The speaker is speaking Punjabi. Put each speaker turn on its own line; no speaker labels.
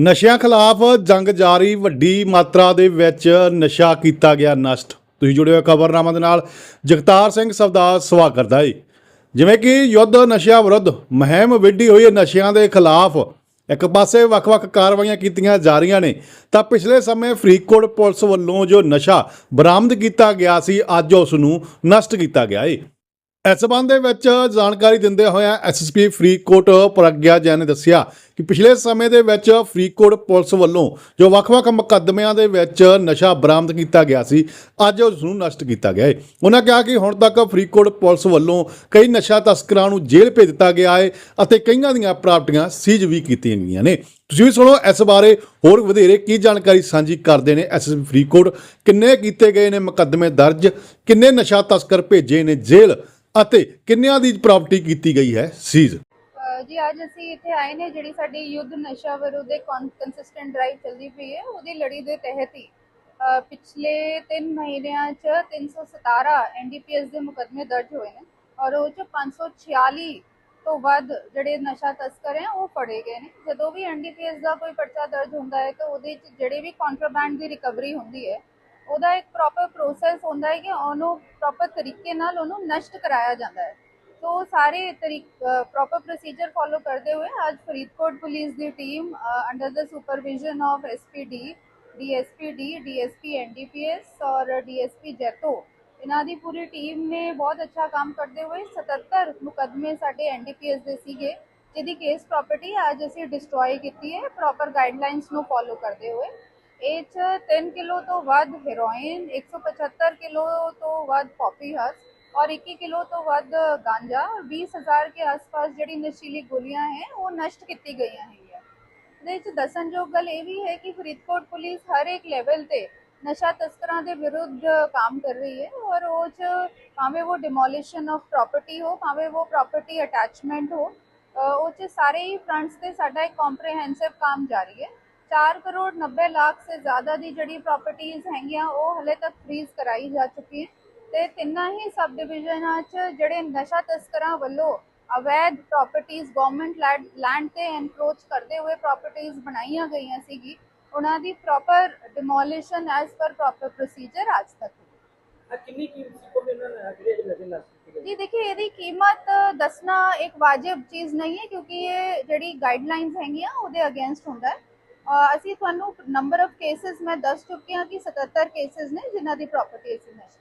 ਨਸ਼ਿਆਂ ਖਿਲਾਫ ਜੰਗ ਜਾਰੀ, ਵੱਡੀ ਮਾਤਰਾ ਦੇ ਵਿੱਚ ਨਸ਼ਾ ਕੀਤਾ ਗਿਆ ਨਸ਼ਟ। ਤੁਸੀਂ ਜੁੜੇ ਹੋ ਖਬਰਨਾਮਾ ਦੇ ਨਾਲ ਜਗਤਾਰ ਸਿੰਘ ਸਵਦਾ ਸਵਾਗਤ ਕਰਦਾ ਹੈ। ਜਿਵੇਂ ਕਿ ਯੁੱਧ ਨਸ਼ਿਆਂ ਵਿਰੁੱਧ ਮੁਹਿੰਮ ਵਿੱਢੀ ਹੋਈ ਹੈ, ਨਸ਼ਿਆਂ ਦੇ ਖਿਲਾਫ ਇੱਕ ਪਾਸੇ ਵੱਖ-ਵੱਖ ਕਾਰਵਾਈਆਂ ਕੀਤੀਆਂ ਜਾ ਰਹੀਆਂ ਨੇ, ਤਾਂ ਪਿਛਲੇ ਸਮੇਂ ਫਰੀਦਕੋਟ ਪੁਲਿਸ ਵੱਲੋਂ ਜੋ ਨਸ਼ਾ ਬਰਾਮਦ ਕੀਤਾ ਗਿਆ ਸੀ, ਅੱਜ ਉਸ ਨੂੰ ਨਸ਼ਟ ਕੀਤਾ ਗਿਆ ਹੈ। ਇਸ ਸਬੰਧ ਦੇ ਵਿੱਚ ਜਾਣਕਾਰੀ ਦਿੰਦੇ ਹੋਇਆ ਐਸਐਸਪੀ ਫਰੀਦਕੋਟ ਪ੍ਰਗਿਆ ਜੈਨ ਨੇ ਦੱਸਿਆ ਕਿ ਪਿਛਲੇ ਸਮੇਂ ਦੇ ਵਿੱਚ ਫਰੀਦਕੋਟ ਪੁਲਿਸ ਵੱਲੋਂ ਜੋ ਵੱਖ-ਵੱਖ ਮੁਕੱਦਮਿਆਂ ਦੇ ਵਿੱਚ ਨਸ਼ਾ ਬਰਾਮਦ ਕੀਤਾ ਗਿਆ ਸੀ, ਅੱਜ ਉਸ ਨੂੰ ਨਸ਼ਟ ਕੀਤਾ ਗਿਆ ਹੈ ਉਹਨਾਂ ਕਿਹਾ ਕਿ ਹੁਣ ਤੱਕ ਫਰੀਦਕੋਟ ਪੁਲਿਸ ਵੱਲੋਂ ਕਈ ਨਸ਼ਾ ਤਸਕਰਾਂ ਨੂੰ ਜੇਲ੍ਹ ਭੇਜ ਦਿੱਤਾ ਗਿਆ ਹੈ ਅਤੇ ਕਈਆਂ ਦੀਆਂ ਪ੍ਰਾਪਰਟੀਆਂ ਸੀਜ਼ ਵੀ ਕੀਤੀਆਂ ਗਈਆਂ ਨੇ। ਤੁਸੀਂ ਵੀ ਸੁਣੋ ਇਸ ਬਾਰੇ ਹੋਰ ਵਧੇਰੇ ਕੀ ਜਾਣਕਾਰੀ ਸਾਂਝੀ ਕਰਦੇ ਨੇ ਐਸਐਸਪੀ ਫਰੀਦਕੋਟ, ਕਿੰਨੇ ਕੀਤੇ ਗਏ ਨੇ ਮੁਕੱਦਮੇ ਦਰਜ, ਕਿੰਨੇ ਨਸ਼ਾ ਤਸਕਰ ਭੇਜੇ ਨੇ ਜੇਲ੍ਹ ਅਤੇ ਕਿੰਨਿਆਂ ਦੀ ਪ੍ਰਾਪਰਟੀ ਕੀਤੀ ਗਈ ਹੈ ਸੀਜ਼?
ਜੀ, ਅੱਜ ਅਸੀਂ ਇੱਥੇ ਆਏ ਨੇ, ਜਿਹੜੀ ਸਾਡੀ ਯੁੱਧ ਨਸ਼ਾ ਵਿਰੁੱਧ ਕੰਸਿਸਟੈਂਟ ਡਰਾਈਵ ਚੱਲਦੀ ਪਈ ਹੈ, ਉਹਦੀ ਲੜੀ ਦੇ ਤਹਿਤ ਹੀ ਪਿਛਲੇ 3 ਮਹੀਨਿਆਂ 'ਚ 317 ਐਨਡੀਪੀਐਸ ਦੇ ਮੁਕੱਦਮੇ ਦਰਜ ਹੋਏ ਨੇ ਔਰ ਉਹ 'ਚ 546 ਤੋਂ ਵੱਧ ਜਿਹੜੇ ਨਸ਼ਾ ਤਸਕਰ ਹੈ, ਉਹ ਫੜੇ ਗਏ ਨੇ। ਜਦੋਂ ਵੀ ਐਨਡੀਪੀਐਸ ਦਾ ਕੋਈ ਪਰਚਾ ਦਰਜ ਹੁੰਦਾ ਹੈ, ਤਾਂ ਉਹਦੇ 'ਚ ਜਿਹੜੇ ਵੀ ਕੰਟਰਾਬੈਂਡ ਦੀ ਰਿਕਵਰੀ ਹੁੰਦੀ ਹੈ ਉਹਦਾ ਇੱਕ ਪ੍ਰੋਪਰ ਪ੍ਰੋਸੈਸ ਹੁੰਦਾ ਹੈ ਕਿ ਉਹਨੂੰ ਪ੍ਰੋਪਰ ਤਰੀਕੇ ਨਾਲ ਉਹਨੂੰ ਨਸ਼ਟ ਕਰਾਇਆ ਜਾਂਦਾ ਹੈ। ਸੋ ਸਾਰੇ ਤਰੀਕ ਪ੍ਰੋਪਰ ਪ੍ਰੋਸੀਜਰ ਫੋਲੋ ਕਰਦੇ ਹੋਏ ਅੱਜ ਫਰੀਦਕੋਟ ਪੁਲਿਸ ਦੀ team under the supervision of SPD DSPD DSP NDPS ਔਰ ਡੀਐਸਪੀ ਜੈਤੋ, ਇਹਨਾਂ ਦੀ ਪੂਰੀ ਟੀਮ ਨੇ ਬਹੁਤ ਅੱਛਾ ਕੰਮ ਕਰਦੇ ਹੋਏ 77 ਮੁਕਦਮੇ ਸਾਡੇ ਐਨਡੀਪੀਐਸ ਦੇ ਸੀਗੇ, ਜਿਹਦੀ ਕੇਸ ਪ੍ਰਾਪਰਟੀ ਅੱਜ ਅਸੀਂ ਡਿਸਟਰੋਏ ਕੀਤੀ ਹੈ ਪ੍ਰੋਪਰ ਗਾਈਡਲਾਈਨਸ ਨੂੰ ਫੋਲੋ ਕਰਦੇ ਹੋਏ। ਇਹ 'ਚ 3 ਕਿਲੋ ਤੋਂ ਵੱਧ ਹੈਰੋਇਨ 175 ਕਿਲੋ ਤੋਂ ਵੱਧ ਪੌਪੀ ਹਸ ਔਰ 21 ਕਿਲੋ ਤੋਂ ਵੱਧ ਗਾਂਜਾ 20000 ਕੇ ਆਸ-ਪਾਸ ਜਿਹੜੀ ਨਸ਼ੀਲੀ ਗੋਲੀਆਂ ਹੈ ਉਹ ਨਸ਼ਟ ਕੀਤੀ ਗਈਆਂ ਹੈਗੀਆਂ ਇਹਦੇ ਵਿੱਚ ਦਸਨਯੋਗ ਗੱਲ ਇਹ ਵੀ ਹੈ ਕਿ ਫਰੀਦਕੋਟ ਪੁਲਿਸ ਹਰ ਇੱਕ ਲੈਵਲ ਤੇ ਨਸ਼ਾ ਤਸਕਰਾਂ ਦੇ ਵਿਰੁੱਧ ਕੰਮ ਕਰ ਰਹੀ ਹੈ ਔਰ ਉਹ ਚ ਭਾਵੇਂ ਉਹ ਡਿਮੋਲਿਸ਼ਨ ਆਫ ਪ੍ਰਾਪਰਟੀ ਹੋ ਭਾਵੇਂ ਉਹ ਪ੍ਰਾਪਰਟੀ ਅਟੈਚਮੈਂਟ ਹੋ ਉਹ ਚ ਸਾਰੇ ਹੀ ਫਰੰਟਸ ਤੇ ਸਾਡਾ ਇੱਕ ਕੰਪਰੀਹੈਂਸਿਵ ਕੰਮ ਜਾਰੀ ਹੈ 4 ਕਰੋੜ 90 ਲੱਖ ਸੇ ਜ਼ਿਆਦਾ ਦੀ ਜਿਹੜੀ ਪ੍ਰਾਪਰਟੀਆਂ ਹੈਗੀਆਂ ਉਹ ਹਲੇ ਤੱਕ ਫ੍ਰੀਜ਼ ਕਰਾਈ ਜਾ ਚੁੱਕੀ ਹੈ। ਤੇ ਤਿੰਨਾਂ ਹੀ ਸਬ ਡਿਵੀਜ਼ਨਾਂ 'ਚ ਜਿਹੜੇ ਨਸ਼ਾ ਤਸਕਰਾਂ ਵੱਲੋਂ ਅਵੈਧ ਪ੍ਰਾਪਰਟੀਆਂ ਗਵਰਨਮੈਂਟ ਲੈਂਡ ਤੇ ਐਨਕਰੋਚ ਕਰਦੇ ਹੋਏ ਪ੍ਰਾਪਰਟੀਆਂ ਬਣਾਈਆਂ ਗਈਆਂ ਸੀਗੀ ਉਹਨਾਂ ਦੀ proper demolition as per proper procedure ਅੱਜ ਤੱਕ।
ਕਿੰਨੀ ਕੀਮਤ ਇਹਨਾਂ ਨੇ ਨਜ਼ਰ
ਜੀ ਦੇਖिए ਇਹਦੀ ਕੀਮਤ ਦੱਸਣਾ ਇੱਕ ਵਾਜਿਬ ਚੀਜ਼ ਨਹੀਂ ਹੈ ਕਿਉਂਕਿ ਇਹ ਜਿਹੜੀ ਗਾਈਡਲਾਈਨਸ ਹੈਗੀਆਂ ਉਹਦੇ ਅਗੇਂਸਟ ਹੁੰਦਾ ਹੈ। ਅਸੀਂ ਤੁਹਾਨੂੰ ਨੰਬਰ ਆਫ ਕੇਸਿਸ ਮੈਂ ਦੱਸ ਚੁੱਕੇ ਹਾਂ ਕਿ 77 ਕੇਸਿਸ ਨੇ ਜਿਨ੍ਹਾਂ ਦੀ ਪ੍ਰਾਪਰਟੀ ਅਸੀਂ ਮੈਸ਼